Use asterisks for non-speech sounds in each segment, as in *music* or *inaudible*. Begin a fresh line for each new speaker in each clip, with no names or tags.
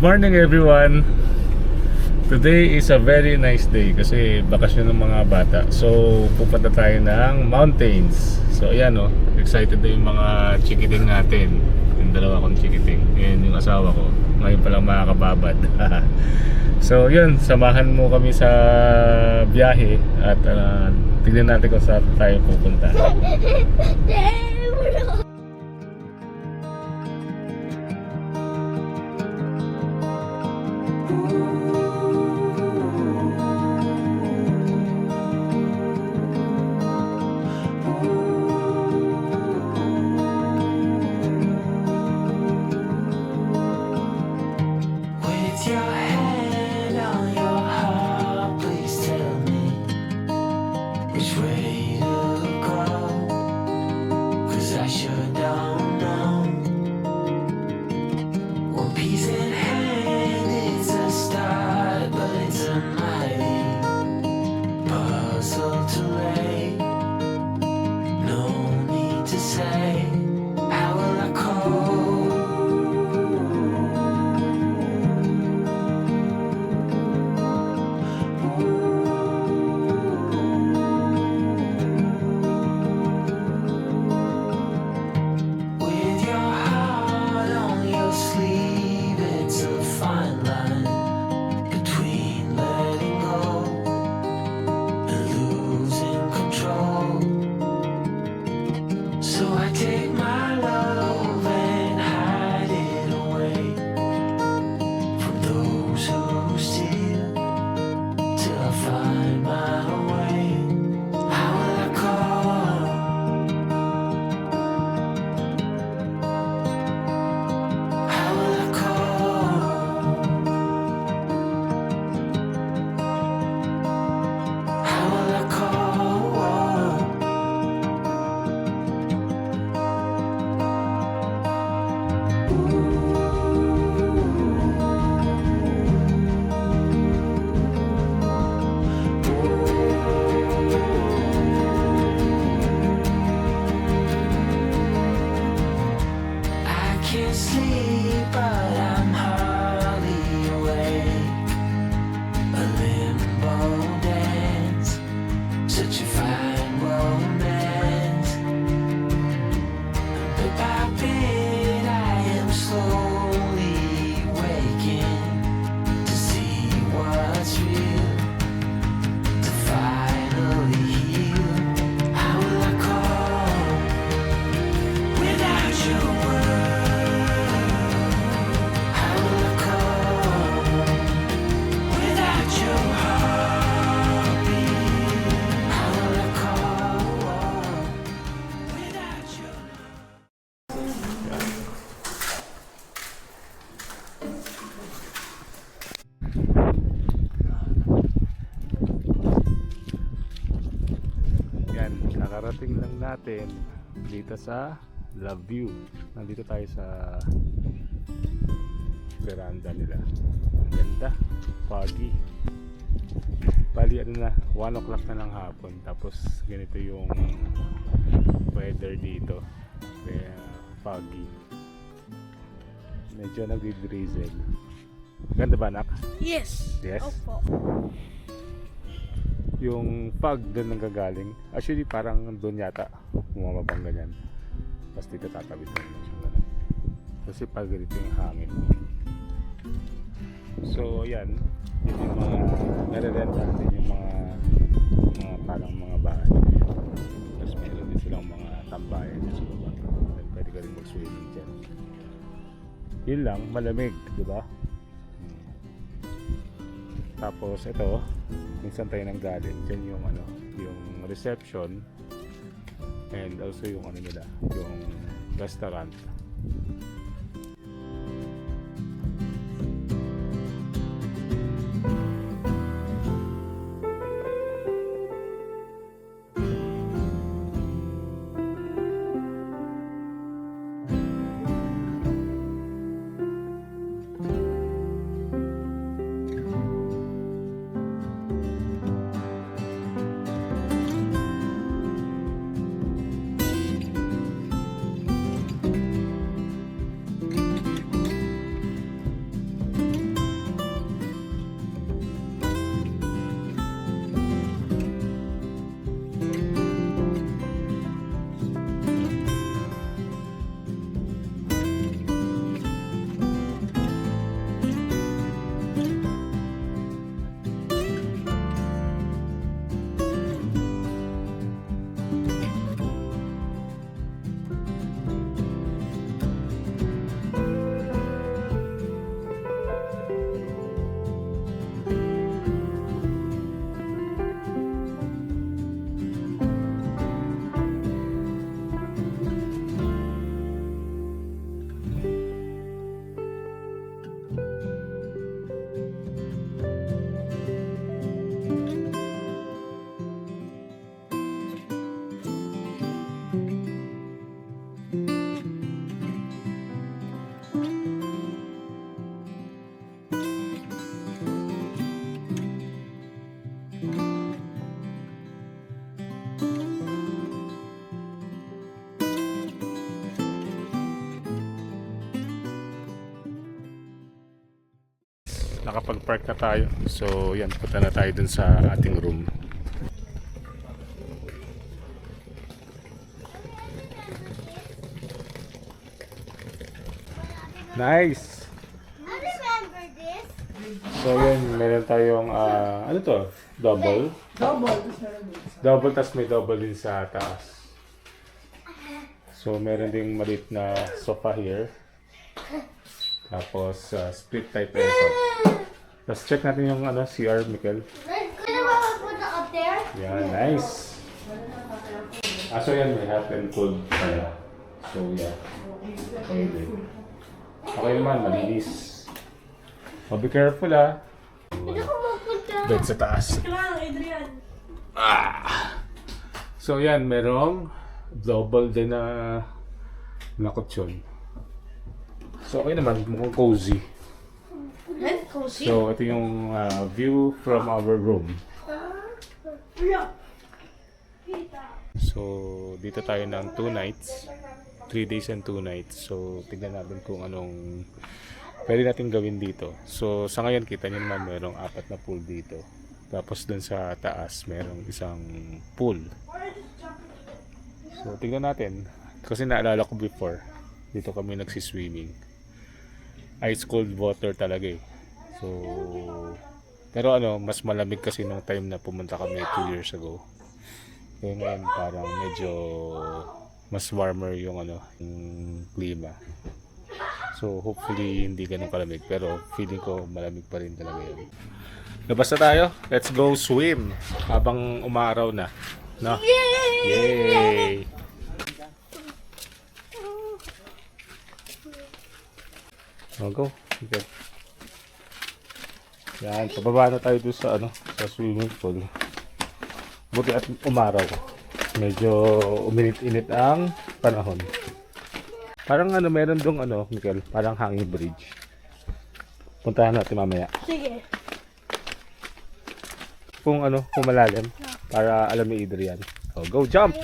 morning everyone! Today is a very nice day kasi bakasyon ng mga bata. So, pupunta tayo ng mountains. So, ayan o. excited na yung mga chikiting natin. Yung dalawa kong chikiting. Yan yung asawa ko. Ngayon palang makakababad. *laughs* so, yun. Samahan mo kami sa biyahe at uh, tignan natin kung saan tayo pupunta. *laughs*
So I take
natin dito sa Love View. Nandito tayo sa veranda nila. Ang ganda, foggy. Bali ano na, 1 o'clock na ng hapon. Tapos ganito yung weather dito. Kaya foggy. Medyo nagdi-drizzle. Ganda ba anak?
Yes.
Yes?
Opo.
Yung fog doon nanggagaling actually parang doon yata bumababang ganyan. Tapos dito tatawid na ganun. Kasi pag ganito yung hangin. So yan. Yun yung mga narerenta din yung mga mga parang mga bahay. Tapos meron din silang mga tambayan sa baba. Pwede ka rin mag-swimming dyan. Yun lang malamig di ba tapos ito, minsan tayo nang galing. Diyan yung ano, yung reception and also yung ano nila, yung restaurant. Nakapag-park na tayo. So, yan, punta na tayo dun sa ating room. Nice!
I remember this.
So, yan, meron tayong, ah, ano to? Double?
Double.
Double, tas may double din sa taas. So, meron ding maliit na sofa here. Tapos, uh, split type aircon. Tapos, check natin yung ano, CR, Mikel.
Can I put it up there?
Yan, nice. Ah, so yan, may hot and cold pala. So, yeah. Okay din. Okay naman, malinis. Oh, be careful ah.
Hindi ko mapunta.
Bed sa taas.
Kailangan, Adrian.
So yan, merong double din na na kutsyon. So okay naman, mukhang cozy.
Cozy.
So ito yung uh, view from our room. So dito tayo ng 2 nights. 3 days and 2 nights. So tignan natin kung anong pwede natin gawin dito. So sa ngayon kita niyo naman merong apat na pool dito. Tapos dun sa taas merong isang pool. So tignan natin. Kasi naalala ko before, dito kami nagsiswimming. Ice cold water talaga eh. So, pero ano, mas malamig kasi nung time na pumunta kami 2 years ago. Kaya ngayon parang medyo mas warmer yung ano, yung klima. So, hopefully hindi ganun kalamig. Pero feeling ko malamig pa rin talaga yun. Labas na tayo. Let's go swim. Habang umaraw na. No? Yay! Oh, go. Okay. Yan, pababa na tayo doon sa ano, sa swimming pool. Buti at umaraw. Medyo uminit-init ang panahon. Parang ano, meron dong ano, Mikel, parang hanging bridge. Puntahan natin mamaya.
Sige.
Kung ano, kung malalim. Para alam ni Adrian. Oh, go jump!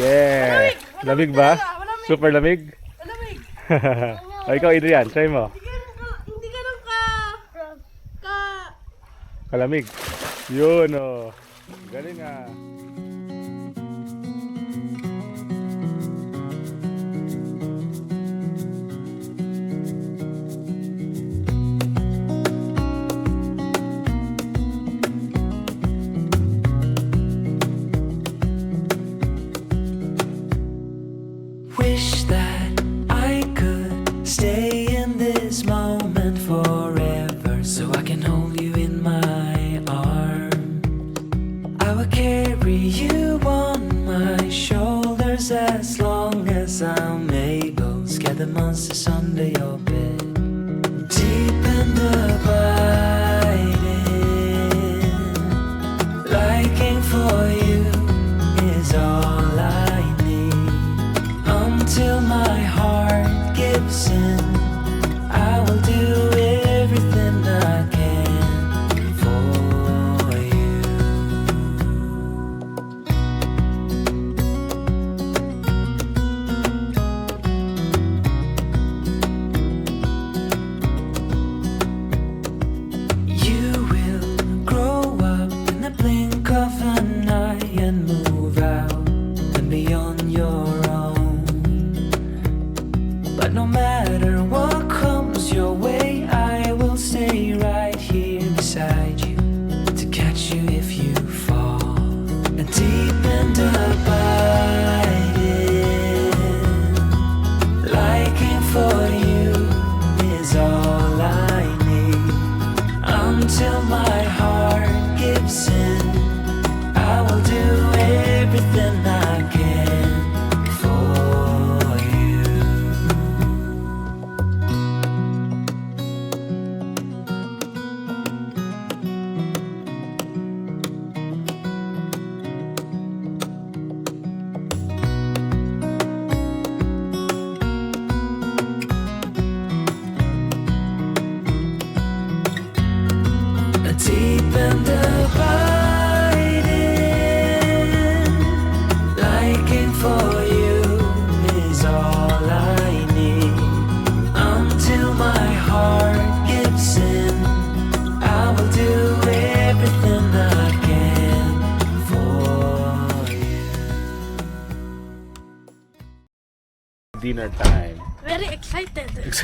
Yeah! Lamig ba? Super lamig?
Malamig. *laughs*
o ikaw Adrian, try mo.
Hindi ganun ka... Ka...
Kalamig. Yun oh. Galing ah.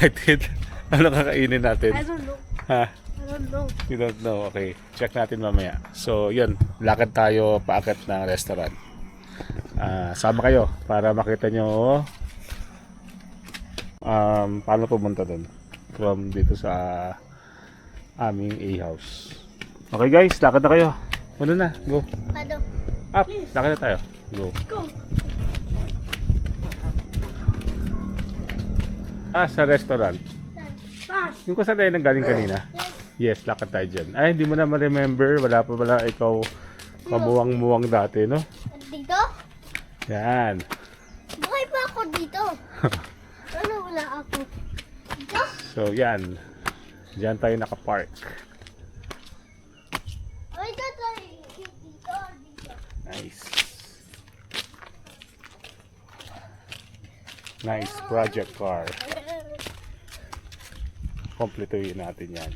Excited. *laughs*
Ano kakainin natin?
I don't know.
Ha?
I don't know.
You don't know. Okay. Check natin mamaya. So, yun. Lakad tayo paakyat ng restaurant. Ah, sama kayo para makita nyo um, paano pumunta doon from dito sa aming A-house. Okay guys, lakad na kayo. Ano na? Go.
Ano?
Up. Lakad na tayo. Go.
Go.
Ah, sa restaurant. Yung kung saan tayo nang galing kanina. Yes, lakad tayo dyan. Ay, hindi mo na ma-remember. Wala pa pala ikaw mabuwang-muwang dati, no?
Dito?
Yan.
Buhay pa ako dito. *laughs* ano wala ako? Dito?
So, yan. Diyan tayo nakapark.
Ay, dito. Dito, dito.
Nice. Nice project car. Kompletuhin natin yan.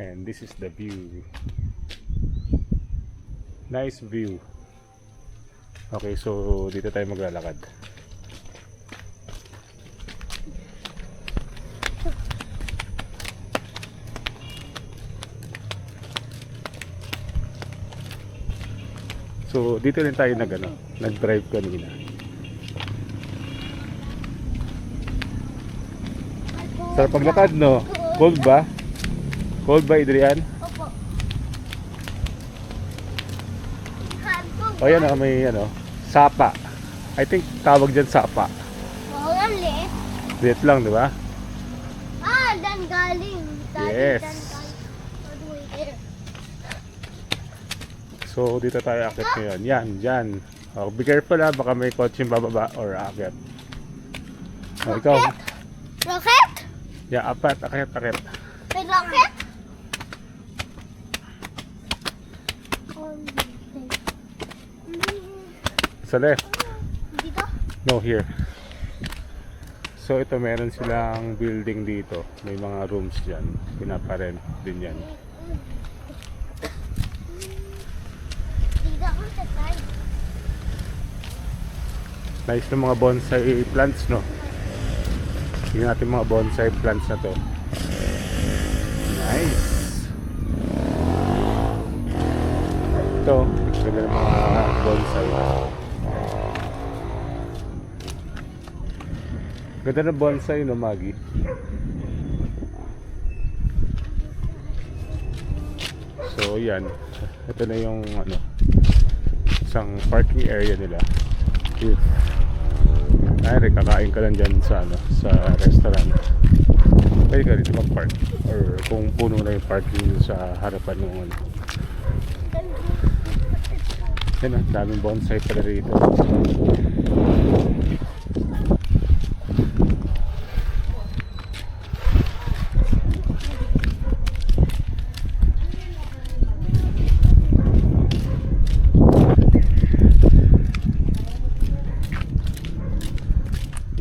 And this is the view. Nice view. Okay, so dito tayo maglalakad. So dito rin tayo nag ano, nag-drive kanina. Sarap paglakad no. Cold ba? Cold ba Adrian?
Opo.
O yan oh, may ano, sapa. I think tawag dyan sapa.
Oo, ang liit.
Liit lang, di ba?
Ah, dan galing. Daddy,
Yes.
Dan galing.
So dito tayo akit ngayon. Yan, dyan. Oh, be careful ha, baka may kotse bababa or akit. Oh, ikaw.
Rocket?
Yeah, apat, akit, akit.
May rocket?
Sa left.
Dito?
No, here. So ito meron silang building dito. May mga rooms dyan. Pinaparent din yan.
Dito ako sa side.
Nice na mga bonsai plants, no? Tingnan natin mga bonsai plants na to. Nice! Ito, ganda ng mga bonsai. Ganda ng bonsai, no, Maggie? So, yan. Ito na yung, ano, isang parking area nila. Here. Ay, kakain ka lang dyan sa, ano, sa restaurant. Pwede ka rito mag-park. Or kung puno na yung parking sa harapan ng ano. Yan daming bonsai pala rito.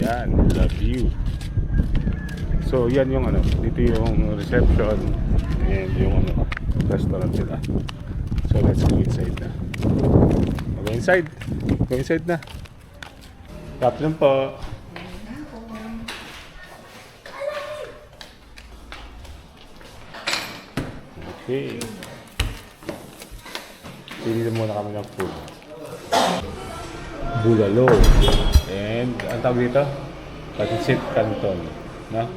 Yan, the view. So yan yung ano, dito yung reception and yung ano, restaurant nila. So let's go inside na. Go inside. Go inside na. Captain po. Okay. Pili na muna kami ng food. Bulalo. And ang tawag dito? Pancit Canton. No?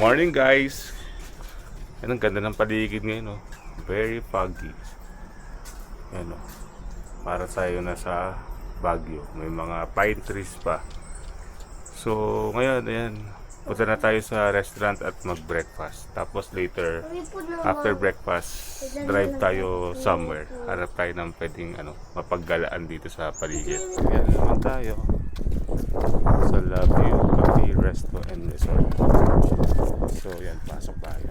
Morning guys! Yan ang ganda ng paligid ngayon oh. Very foggy. Yan oh. Para tayo na sa Baguio. May mga pine trees pa. So ngayon, ayan. Punta na tayo sa restaurant at mag-breakfast. Tapos later, after breakfast, drive tayo somewhere. Hanap tayo ng pwedeng ano, mapaggalaan dito sa paligid. Yan naman tayo. Sa Laview Cafe, Resto and Resort. So yan, pasok tayo.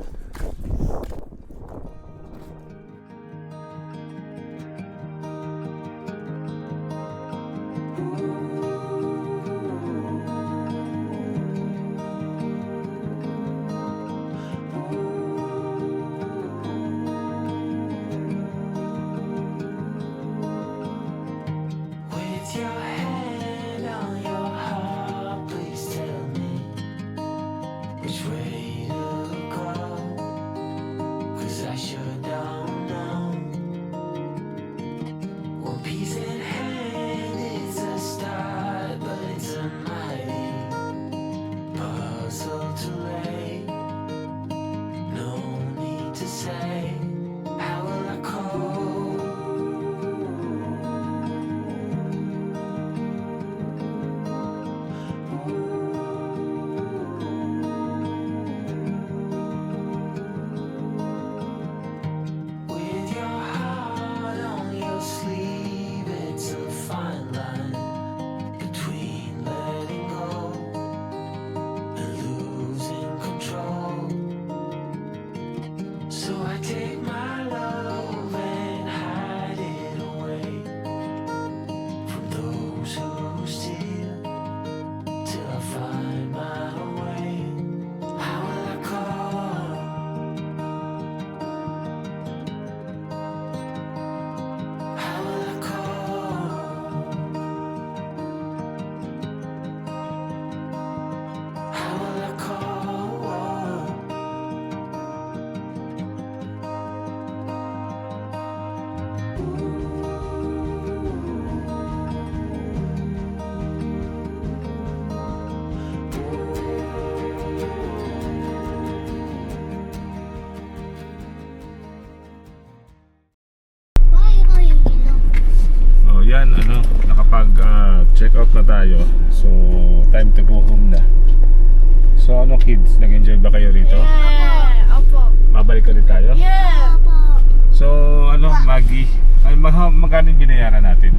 Kids, nag-enjoy ba kayo rito?
Yeah, opo.
Babalik ulit tayo?
Yeah.
Papa.
So, ano, Maggie, ay mag magkano yung binayaran natin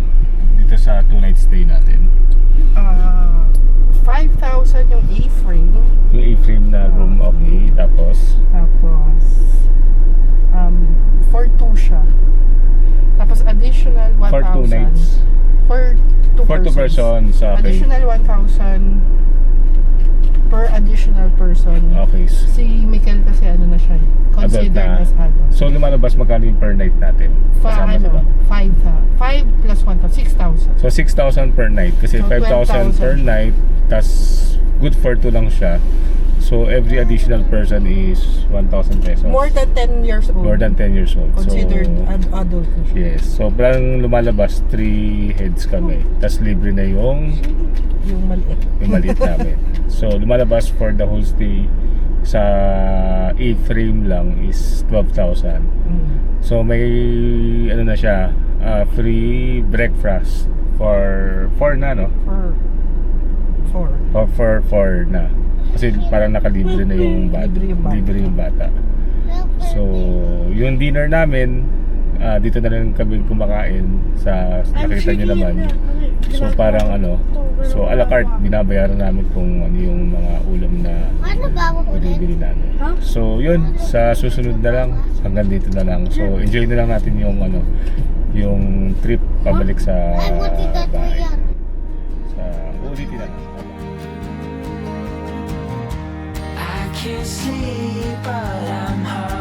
dito sa two night stay natin?
Ah, 5,000 yung A-frame.
Yung A-frame na room, okay. Tapos,
Tapos, um, for two siya. Tapos additional 1,000.
for two nights?
For two
For two
persons.
persons, okay.
Additional 1,000 per additional person.
Okay.
Si Mikel kasi ano na siya, eh, considered
Adult na.
as adult.
So, lumalabas magkano yung per night natin?
Fa,
Kasama
ano,
sila?
5, 5 plus 1,000, 6,000.
So 6,000 per night kasi
So,
5,000 per
12,000.
night tas good for two lang siya. So every additional person is 1,000 pesos.
More than 10 years old.
More than 10 years old.
Considered
so,
ad- adult na siya.
Yes. So parang lumalabas 3 heads kami. Tas libre na yung
Yung maliit.
yung maliit *laughs* namin. So lumalabas for the whole stay sa A-frame lang is 12,000.
Mm.
So may ano na siya, ah, free breakfast for 4 na no?
For 4.
For, for, for na. Kasi parang nakalibre na yung bata.
Libre yung bata.
Libre yung bata. So, yung dinner namin, ah, dito na lang kami kumakain sa nakita nyo naman. So, parang ano, so a la carte, binabayaran namin kung ano yung mga ulam na
Ano
binibili namin. So, yun, sa susunod na lang, hanggang dito na lang. So, enjoy na lang natin yung ano, yung trip pabalik sa bahay. Sa ulitin na lang.
can't sleep, but I'm high.